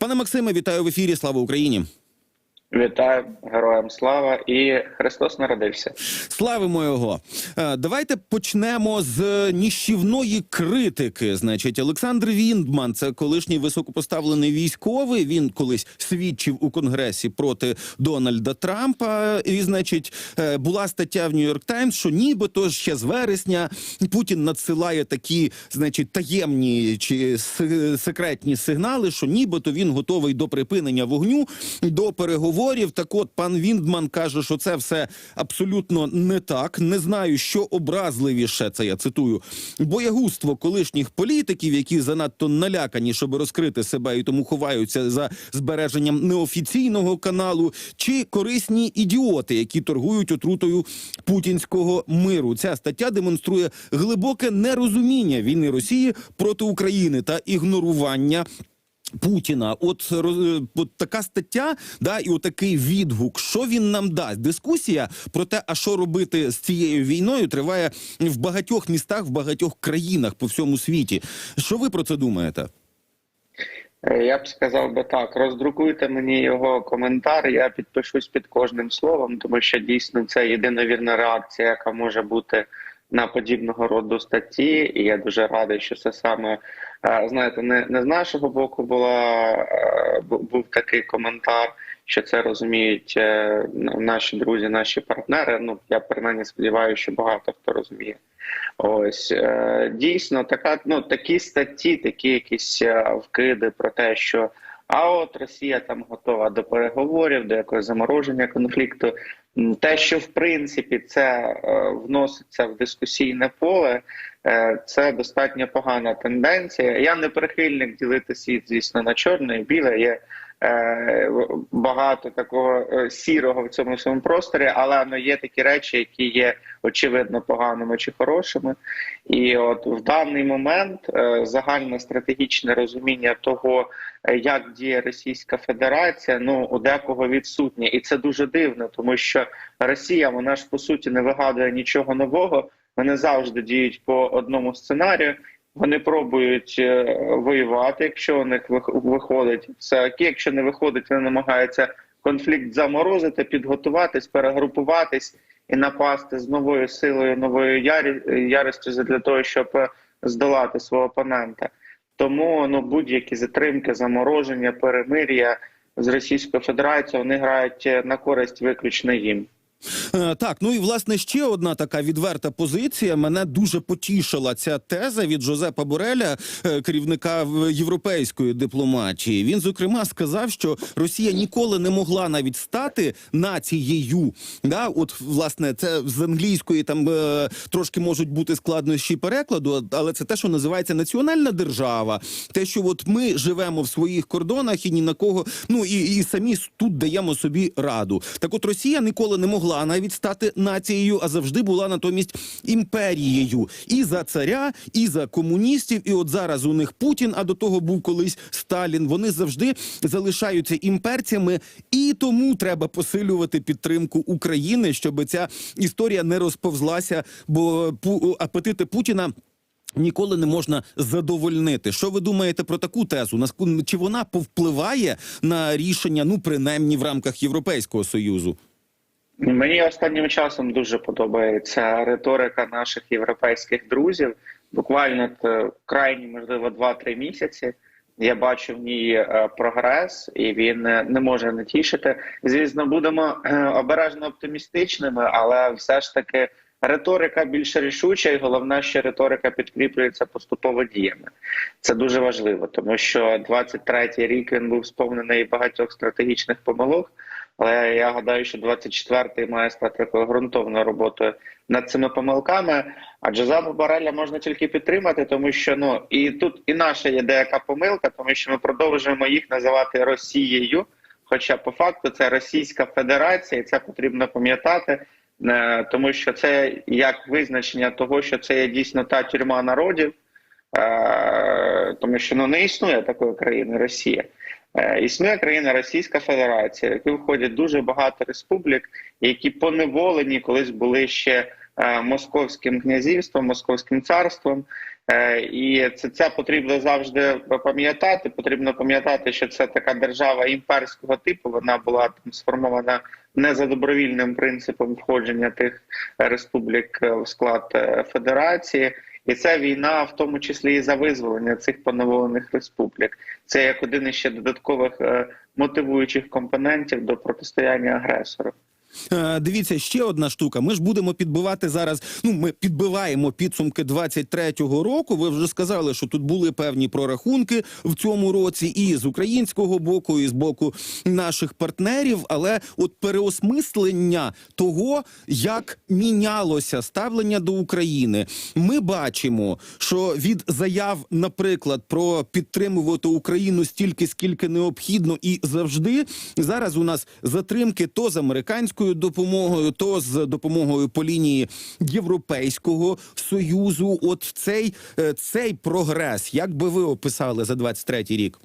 Пане Максиме, вітаю в ефірі. Слава Україні! Вітаю героям слава і Христос народився. Славимо його. Е, Давайте почнемо з ніщівної критики. Значить, Олександр Віндман, це колишній високопоставлений військовий. Він колись свідчив у конгресі проти Дональда Трампа. І, значить, е, була стаття в Нью-Йорк Таймс, що нібито ще з вересня Путін надсилає такі, значить, таємні чи секретні сигнали, що нібито він готовий до припинення вогню, до переговорів. Так от пан Віндман каже, що це все абсолютно не так. Не знаю, що образливіше це я цитую боягузтво колишніх політиків, які занадто налякані, щоб розкрити себе і тому ховаються за збереженням неофіційного каналу, чи корисні ідіоти, які торгують отрутою путінського миру. Ця стаття демонструє глибоке нерозуміння війни Росії проти України та ігнорування. Путіна, от, е, от така стаття, да, і отакий відгук. Що він нам дасть? Дискусія про те, а що робити з цією війною, триває в багатьох містах, в багатьох країнах по всьому світі. Що ви про це думаєте? Е, Я б сказав би так: роздрукуйте мені його коментар. Я підпишусь під кожним словом, тому що дійсно це єдиновірна реакція, яка може бути на подібного роду статті. І я дуже радий, що це саме е, знаєте, не, не з нашого боку була е, був такий коментар. Що це розуміють е, наші друзі, наші партнери. Ну я принаймні сподіваюся, що багато хто розуміє. Ось дійсно така. Ну такі статті, такі якісь вкиди про те, що а от Росія там готова до переговорів, до якогось замороження конфлікту. Те, що в принципі це е, вноситься в дискусійне поле, е, це достатньо погана тенденція. Я не прихильник ділити світ, звісно, на чорне і біле. Є багато такого е, сірого в цьому всьому просторі, але ну, є такі речі, які є очевидно поганими чи хорошими. І от в даний момент е, загальне стратегічне розуміння того, е, як діє Російська Федерація, ну у декого відсутнє, і це дуже дивно, тому що Росія вона ж по суті не вигадує нічого нового. Вони завжди діють по одному сценарію. Вони пробують е, воювати, якщо у них вих- виходить це окей, якщо не виходить, вони намагаються конфлікт заморозити, підготуватись, перегрупуватись і напасти з новою силою, новою ярі, яростю для того, щоб е, здолати свого опонента. Тому ну будь-які затримки, замороження, перемир'я з Російською Федерацією вони грають е, на користь виключно їм. Е, Так, ну і власне ще одна така відверта позиція. Мене дуже потішила ця теза від Жозепа Бореля, е, керівника європейської дипломатії. Він зокрема сказав, що Росія ніколи не могла навіть стати нацією. Да, от власне, це з англійської там е, трошки можуть бути складнощі перекладу, але це те, що називається національна держава. Те, що от ми живемо в своїх кордонах і ні на кого, ну і, і самі тут даємо собі раду. Так, от Росія ніколи не могла навіть стати нацією, а завжди була натомість імперією і за царя, і за комуністів. І от зараз у них Путін, а до того був колись Сталін. Вони завжди залишаються імперцями, і тому треба посилювати підтримку України, щоб ця історія не розповзлася, бо апетити Путіна. Ніколи не можна задовольнити. Що ви думаєте про таку тезу? Чи вона повпливає на рішення, ну принаймні в рамках Європейського союзу? Мені останнім часом дуже подобається риторика наших європейських друзів. Буквально крайні, можливо, 2-3 місяці. Я бачу в ній е, прогрес, і він е, не може не тішити. Звісно, будемо е, обережно оптимістичними, але все ж таки риторика більш рішуча, і головне, що риторика підкріплюється поступово діями. Це дуже важливо, тому що 23-й рік він був сповнений багатьох стратегічних помилок. Але я гадаю, що 24-й має стати такою ґрунтовною роботою над цими помилками. А Джозепа Бареля можна тільки підтримати, тому що ну і тут і наша є деяка помилка, тому що ми продовжуємо їх називати Росією. Хоча по факту це Російська Федерація, і це потрібно пам'ятати, е, тому що це як визначення того, що це є дійсно та тюрма народів, е, тому що ну не існує такої країни Росія. Е, Існує країна Російська Федерація, в яку входять дуже багато республік, які поневолені колись були ще е, московським князівством, московським царством. Е, І це, це потрібно завжди пам'ятати. Потрібно пам'ятати, що це така держава імперського типу. Вона була там сформована не за добровільним принципом входження тих республік в склад федерації. І це війна, в тому числі і за визволення цих поновлених республік. Це як один із ще додаткових е, мотивуючих компонентів до протистояння агресору. Е, Дивіться, ще одна штука. Ми ж будемо підбивати зараз. Ну, ми підбиваємо підсумки 23-го року. Ви вже сказали, що тут були певні прорахунки в цьому році, і з українського боку, і з боку наших партнерів. Але от переосмислення того, як мінялося ставлення до України, ми бачимо, що від заяв, наприклад, про підтримувати Україну стільки, скільки необхідно, і завжди зараз у нас затримки то з американською допомогою, то з допомогою по лінії Європейського союзу. От цей, е, цей прогрес, як би ви описали за 23-й рік?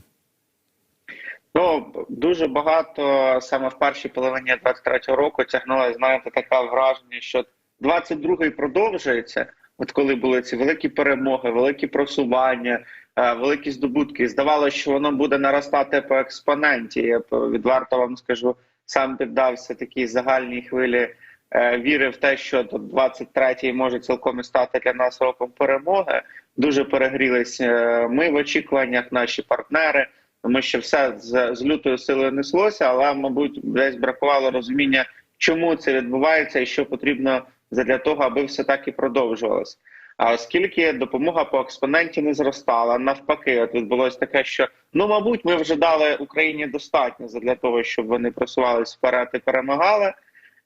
Ну дуже багато саме в першій половині 23-го року тягнула, знаєте, таке враження, що 22-й продовжується. От коли були ці великі перемоги, великі просування, е, великі здобутки, здавалося, що воно буде наростати по експоненті. Я відверто вам скажу, сам піддався такій загальній хвилі е, віри в те, що тут 23-й може цілком і стати для нас роком перемоги. Дуже перегрілись е, ми в очікуваннях, наші партнери. Тому що все з, з лютою силою неслося, але мабуть десь бракувало розуміння, чому це відбувається і що потрібно для того, аби все так і продовжувалось. А оскільки допомога по експоненті не зростала, навпаки, от відбулось таке, що ну мабуть, ми вже дали Україні достатньо для того, щоб вони просувались вперед і перемагали.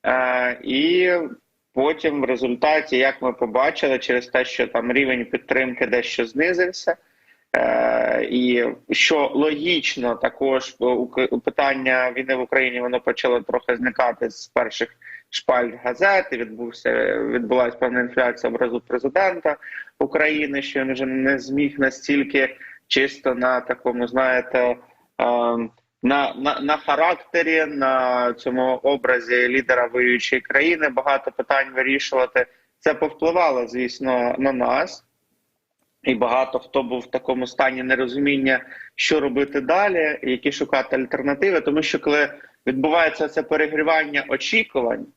Е, і потім, в результаті, як ми побачили, через те, що там рівень підтримки дещо знизився. Е, і що логічно, також питання війни в Україні воно почало трохи зникати з перших шпальт газет. і Відбувся відбулася певна інфляція образу президента України, що він вже не зміг настільки чисто на такому, знаєте, е, на, на, на характері, на цьому образі лідера воюючої країни багато питань вирішувати. Це повпливало, звісно, на нас. І багато хто був в такому стані нерозуміння, що робити далі, які шукати альтернативи. Тому що коли відбувається це перегрівання очікувань,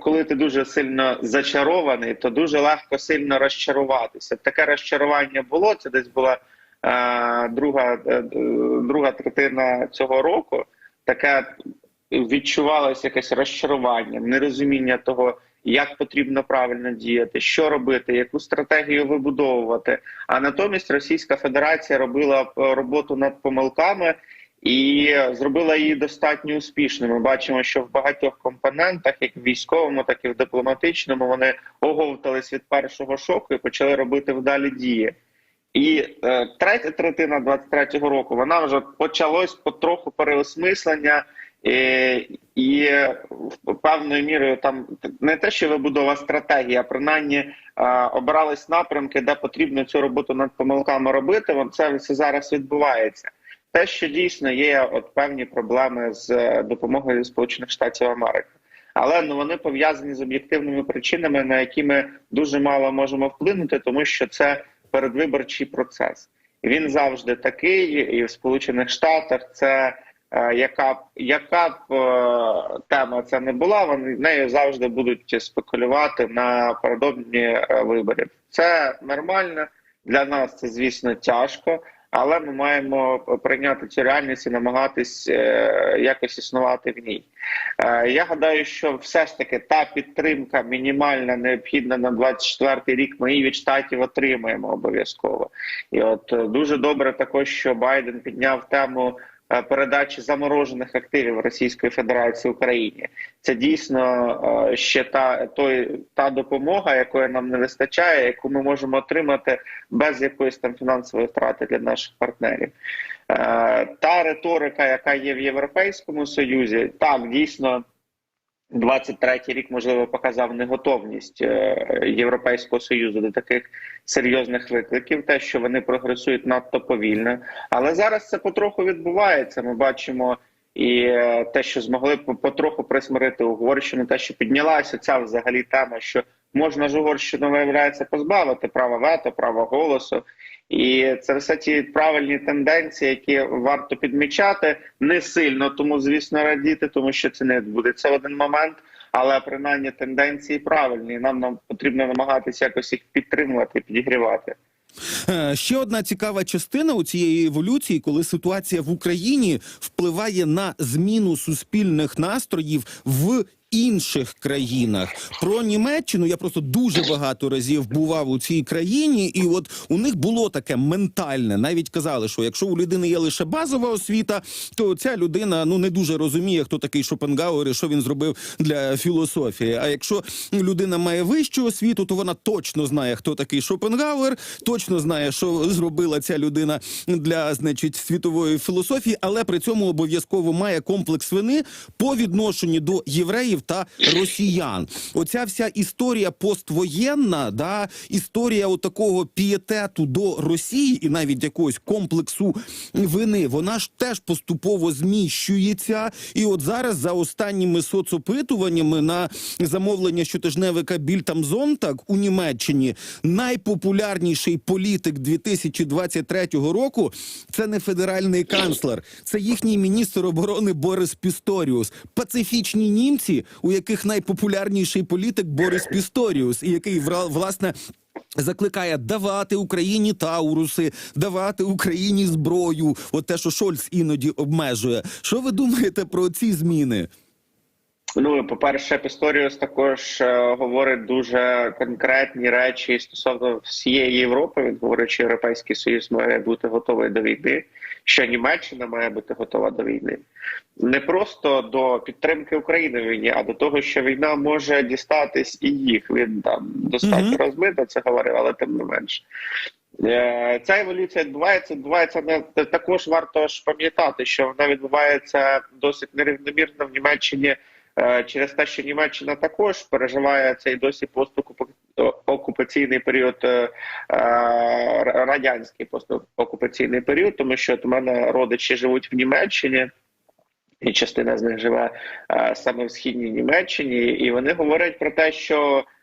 коли ти дуже сильно зачарований, то дуже легко сильно розчаруватися. Таке розчарування було. Це десь була е, друга, е, друга третина цього року. Таке відчувалося якесь розчарування, нерозуміння того, як потрібно правильно діяти, що робити, яку стратегію вибудовувати. А натомість Російська Федерація робила е, роботу над помилками і зробила її достатньо успішною. Ми бачимо, що в багатьох компонентах, як в військовому, так і в дипломатичному, вони оговтались від першого шоку і почали робити вдалі дії. І е, третя третина 23-го року вона вже почалось потроху переосмислення. І, і певною мірою там не те, що вибудова стратегії, а принаймні а, обирались напрямки, де потрібно цю роботу над помилками робити. Це все зараз відбувається. Те, що дійсно є от певні проблеми з е, допомогою Сполучених Штатів Америки, але ну вони пов'язані з об'єктивними причинами, на які ми дуже мало можемо вплинути, тому що це передвиборчий процес. Він завжди такий, і в Сполучених Штатах це. Е, яка б яка б е, тема це не була, вони нею завжди будуть спекулювати напередодні е, виборів. Це нормально для нас. Це звісно тяжко, але ми маємо прийняти цю реальність і намагатись е, якось існувати в ній. Е, я гадаю, що все ж таки та підтримка мінімальна необхідна на 24-й рік. Ми її від штатів отримаємо обов'язково. І от е, дуже добре, також що Байден підняв тему передачі заморожених активів Російської Федерації Україні. Це дійсно е, ще та той та допомога, якої нам не вистачає, яку ми можемо отримати без якоїсь там фінансової втрати для наших партнерів. Е, Та риторика, яка є в Європейському Союзі, так дійсно. 23-й рік можливо показав неготовність е, Європейського союзу до таких серйозних викликів, те, що вони прогресують надто повільно. Але зараз це потроху відбувається. Ми бачимо і е, те, що змогли по- потроху присмирити Угорщину, те, що піднялася ця взагалі тема, що можна ж Угорщину виявляється позбавити права вето, права голосу. І це все ті правильні тенденції, які варто підмічати. Не сильно тому, звісно, радіти, тому що це не відбудеться в один момент. Але принаймні тенденції правильні. Нам нам потрібно намагатися якось їх підтримувати, підігрівати. Е, Ще одна цікава частина у цієї еволюції, коли ситуація в Україні впливає на зміну суспільних настроїв в. Інших країнах про Німеччину я просто дуже багато разів бував у цій країні, і от у них було таке ментальне. Навіть казали, що якщо у людини є лише базова освіта, то ця людина ну не дуже розуміє, хто такий Шопенгауер і що він зробив для філософії. А якщо людина має вищу освіту, то вона точно знає, хто такий Шопенгауер, точно знає, що зробила ця людина для значить світової філософії, але при цьому обов'язково має комплекс вини по відношенню до євреїв та росіян. Оця вся історія поствоєнна, да історія такого пієтету до Росії і навіть якогось комплексу вини, вона ж теж поступово зміщується. І от зараз за останніми соцопитуваннями на замовлення щотижневика Більтамзонтак у Німеччині найпопулярніший політик 2023 року це не федеральний канцлер, це їхній міністр оборони Борис Пісторіус. Пацифічні німці, у яких найпопулярніший політик Борис Пісторіус, і який власне. Закликає давати Україні тауруси, давати Україні зброю. От те, що Шольц іноді обмежує. Що ви думаєте про ці зміни? Ну, по-перше, Пісторіус також е, говорить дуже конкретні речі стосовно всієї Європи. Він говорить, що Європейський Союз має бути готовий до війни, що Німеччина має бути готова до війни. Не просто до підтримки України в війні, а до того, що війна може дістатись і їх. Він там достатньо Мгм. розмито це говорив, але тим не менше. Ця еволюція відбувається. Відбувається не також варто ж пам'ятати, що вона відбувається досить нерівномірно в Німеччині через те, що Німеччина також переживає цей досі постокупаційний період, е, е, радянський постокупаційний період, тому що от у мене родичі живуть в Німеччині. І частина з них живе е, саме в східній Німеччині, і вони говорять про те, що е,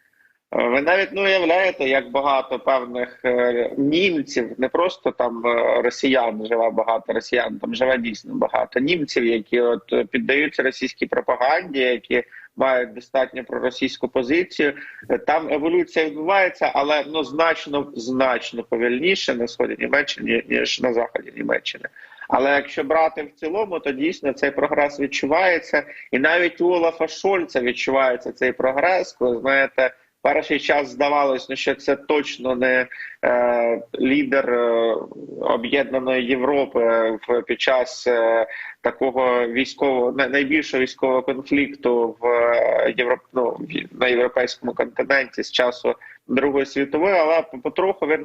ви навіть не уявляєте, як багато певних е, німців, не просто там е, росіян живе багато росіян, там живе дійсно багато німців, які от е, піддаються російській пропаганді, які мають достатньо проросійську позицію. Е, Там еволюція відбувається, але ну значно значно повільніше на сході Німеччини ніж на заході Німеччини. Але якщо брати в цілому, то дійсно цей прогрес відчувається, і навіть у Олафа Шольца відчувається цей прогрес, коли знаєте. Перший час здавалось, ну, що це точно не е, лідер е, об'єднаної Європи в під час е, такого військового най- найбільшого військового конфлікту в е, Європ, ну, на європейському континенті з часу Другої світової, але потроху він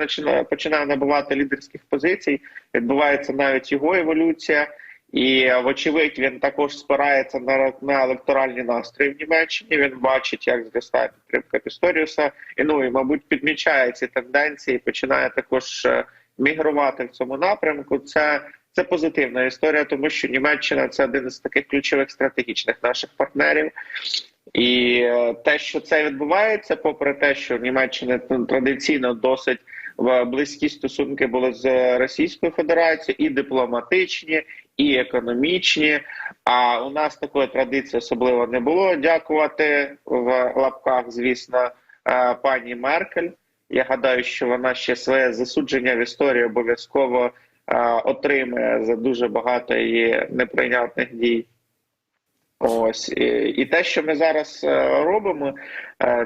починає набувати лідерських позицій. Відбувається навіть його еволюція. І вочевидь він також спирається на, на електоральні настрої в Німеччині. Він бачить, як зростає підтримка Пісторіуса, і ну і мабуть підмічає ці тенденції. Починає також е, мігрувати в цьому напрямку. Це це позитивна історія, тому що Німеччина це один з таких ключових стратегічних наших партнерів. І е, те, що це відбувається, попри те, що ну, традиційно досить близькі стосунки були з Російською Федерацією, і дипломатичні, і економічні. А у нас такої традиції особливо не було. Дякувати в лапках, звісно, е, пані Меркель. Я гадаю, що вона ще своє засудження в історії обов'язково е, отримає за дуже багато її неприйнятних дій. Ось і, і те, що ми зараз е, робимо,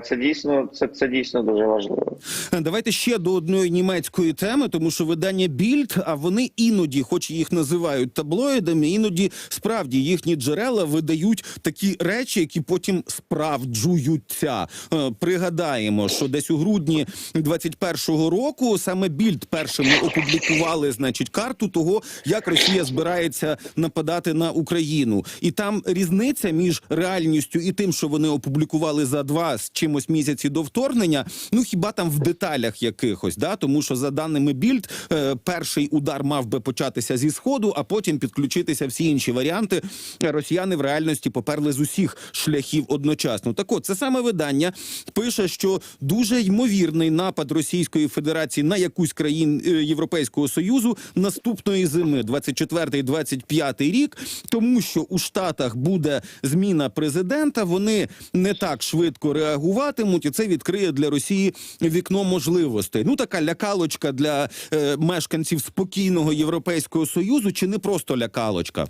це дійсно це, це дійсно дуже важливо. Давайте ще до одної німецької теми, тому що видання Більд, а вони іноді, хоч їх називають таблоїдами, іноді справді їхні джерела видають такі речі, які потім справджуються. Е, Пригадаємо, що десь у грудні 21-го року саме Більд першими опублікували, значить, карту того, як Росія збирається нападати на Україну, і там різниця між реальністю і тим, що вони опублікували за два з чимось місяці до вторгнення. Ну хіба там в деталях якихось, да тому що за даними Більд, е, перший удар мав би початися зі сходу, а потім підключитися всі інші варіанти. Росіяни в реальності поперли з усіх шляхів одночасно. Так от це саме видання пише, що дуже ймовірний напад Російської Федерації на якусь країн е, Європейського союзу наступної зими, 24-25 рік, тому що у Штатах буде зміна президента. Вони не так швидко реагуватимуть, і це відкриє для Росії вікно можливостей. Ну така лякалочка для е, мешканців спокійного європейського союзу, чи не просто лякалочка?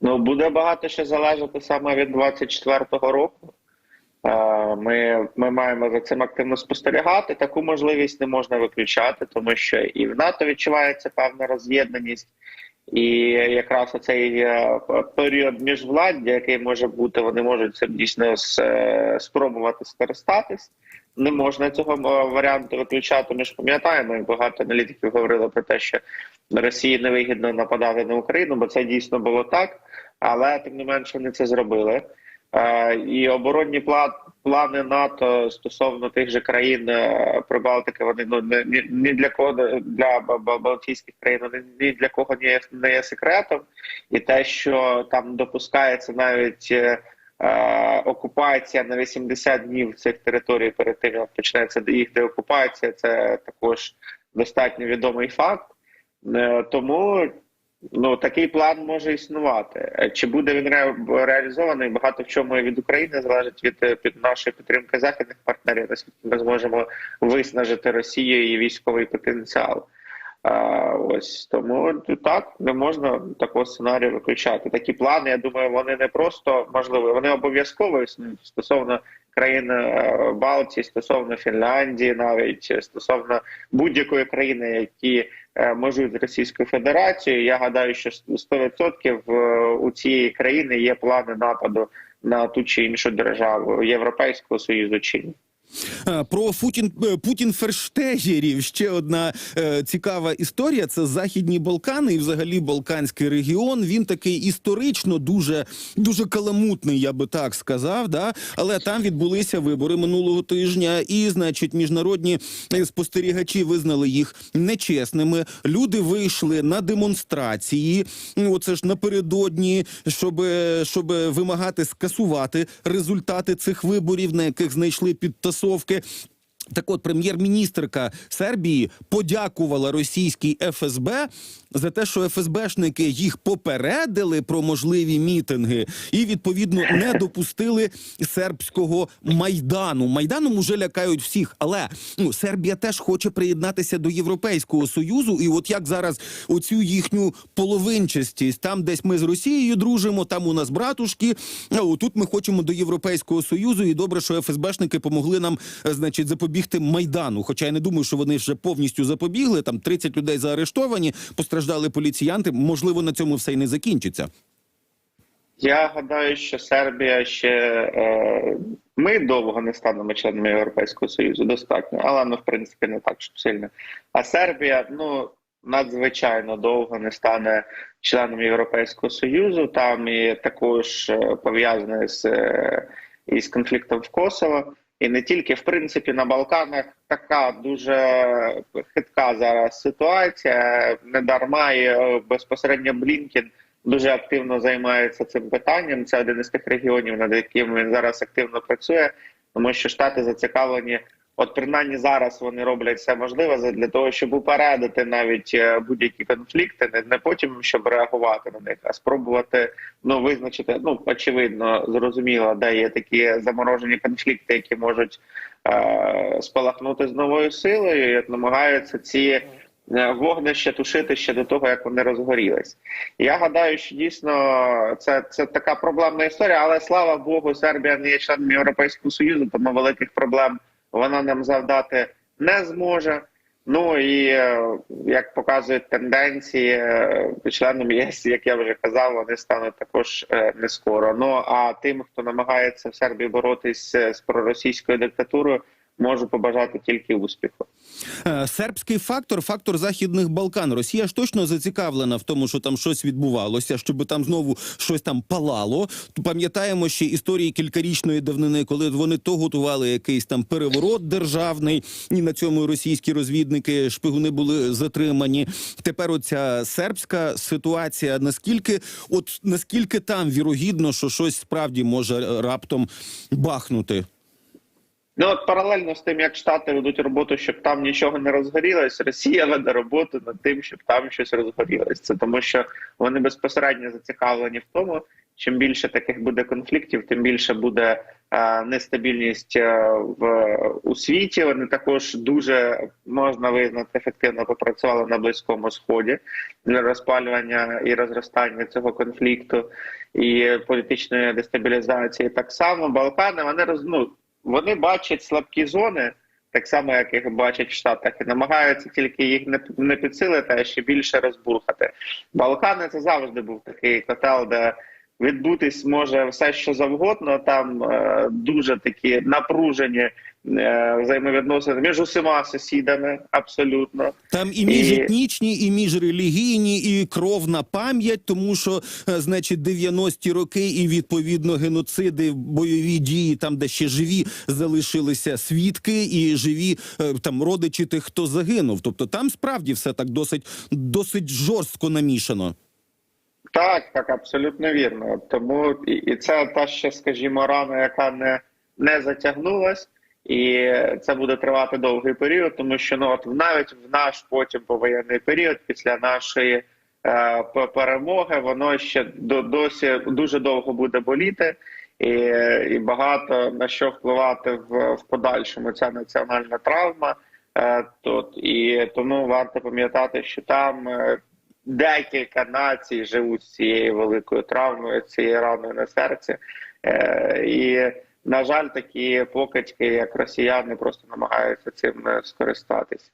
Ну, буде багато ще залежати саме від 24-го року. Е, Ми, ми маємо за цим активно спостерігати. Таку можливість не можна виключати, тому що і в НАТО відчувається певна роз'єднаність, і якраз оцей е, період міжвладдя, який може бути, вони можуть цим дійсно е, спробувати скористатись. Не можна цього е, варіанту виключати. Ми ж пам'ятаємо, і багато аналітиків говорили про те, що Росії невигідно нападати на Україну, бо це дійсно було так. Але тим не менше вони це зробили. І оборонні плани НАТО стосовно тих же країн е, Прибалтики, вони ну не ні, для кого для Ба- Ба- Балтійських країн ні для кого не є, не є секретом, і те, що там допускається навіть. е, е, Окупація на 80 днів цих територій перед тим, як почнеться їх деокупація, це також достатньо відомий факт. Тому ну такий план може існувати. Е, Чи буде він ре- реалізований? Багато в чому від України залежить від е, під нашої підтримки західних партнерів. Наскільки ми зможемо виснажити Росію і військовий потенціал. А, ось тому так не можна такого сценарію виключати. Такі плани, я думаю, вони не просто можливі, вони обов'язково існують стосовно країн е, Балтії, стосовно Фінляндії, навіть стосовно будь-якої країни, які межують з Російською Федерацією. Я гадаю, що 100% е, у цієї країни є плани нападу на ту чи іншу державу Європейського союзу чи ні. Е, Про Путін е, Путін Ферштегерів ще одна е, цікава історія. Це західні Балкани і взагалі Балканський регіон. Він такий історично дуже дуже каламутний, я би так сказав. Да? Але там відбулися вибори минулого тижня, і, значить, міжнародні е, спостерігачі визнали їх нечесними. Люди вийшли на демонстрації. ну, Оце ж напередодні, щоб, щоб вимагати скасувати результати цих виборів, на яких знайшли підтасовки. Так от, прем'єр-міністрка Сербії подякувала російській ФСБ за те, що ФСБшники їх попередили про можливі мітинги і відповідно не допустили сербського майдану. Майданом уже лякають всіх, але ну Сербія теж хоче приєднатися до Європейського союзу. І от як зараз оцю їхню половинчастість, там десь ми з Росією дружимо, там у нас братушки. А отут ми хочемо до Європейського союзу. І добре, що ФСБшники помогли нам, е, значить, запобігти майдану. Хоча я не думаю, що вони вже повністю запобігли. Там 30 людей заарештовані, постраждали поліціянти. Можливо, на цьому все й не закінчиться. Я гадаю, що Сербія ще е, ми довго не станемо членами Європейського Союзу, достатньо, але ну в принципі не так щоб сильно. А Сербія ну надзвичайно довго не стане членом Європейського Союзу. Там і також е, пов'язане з е, із конфліктом в Косово. І не тільки в принципі на Балканах така дуже хитка зараз ситуація. Не дарма і е, безпосередньо Блінкін дуже активно займається цим питанням. Це один із тих регіонів, над яким він зараз активно працює, тому що штати зацікавлені. От принаймні зараз вони роблять все можливе для того, щоб упередити навіть е, будь-які конфлікти, не, не потім щоб реагувати на них, а спробувати ну визначити. Ну очевидно, зрозуміло, де є такі заморожені конфлікти, які можуть е, спалахнути з новою силою, і намагаються ці е, вогнища тушити ще до того, як вони розгорілись. Я гадаю, що дійсно це, це така проблемна історія, але слава Богу, Сербія не є членом Європейського Союзу, тому великих проблем вона нам завдати не зможе. Ну і е, як показують тенденції, е, членом ЄС, як я вже казав, вони стануть також е, не скоро. Ну а тим, хто намагається в Сербії боротись з проросійською диктатурою, можу побажати тільки успіху. Е, Сербський фактор, фактор західних Балкан. Росія ж точно зацікавлена в тому, що там щось відбувалося, щоб там знову щось там палало. Пам'ятаємо ще історії кількарічної давнини, коли вони то готували якийсь там переворот державний, і на цьому російські розвідники шпигуни були затримані. Тепер оця сербська ситуація. Наскільки, от наскільки там вірогідно, що щось справді може раптом бахнути? Ну от паралельно з тим, як Штати ведуть роботу, щоб там нічого не розгорілось, Росія веде роботу над тим, щоб там щось розгорілось. Це тому, що вони безпосередньо зацікавлені в тому, чим більше таких буде конфліктів, тим більше буде е, нестабільність е, в у світі. Вони також дуже можна визнати ефективно попрацювали на близькому сході для розпалювання і розростання цього конфлікту і політичної дестабілізації. Так само Балкани вони роз, ну, вони бачать слабкі зони, так само, як їх бачать в Штатах, і намагаються тільки їх не, підсилити, а ще більше розбурхати. Балкани це завжди був такий котел, де відбутись може все, що завгодно. Там е, дуже такі напружені е, взаємовідносини між усіма сусідами, абсолютно. Там і І- міжетнічні, і міжрелігійні, і кровна пам'ять, тому що, е, значить, 90-ті роки і відповідно геноциди, бойові дії, там, де ще живі залишилися свідки, і живі е, там родичі тих, хто загинув. Тобто там справді все так досить, досить жорстко намішано. Так, так, абсолютно вірно. Тому і, і це та ще, скажімо, рана, яка не, не затягнулась, і це буде тривати довгий період, тому що ну от навіть в наш потім повоєнний період, після нашої е, перемоги, воно ще до досі дуже довго буде боліти. І, і багато на що впливати в, в подальшому ця національна травма. Е, тут і тому варто пам'ятати, що там е, декілька націй живуть з цією великою травмою, цією раною на серці. Е, і, на жаль, такі покидьки, як росіяни, просто намагаються цим е, скористатись.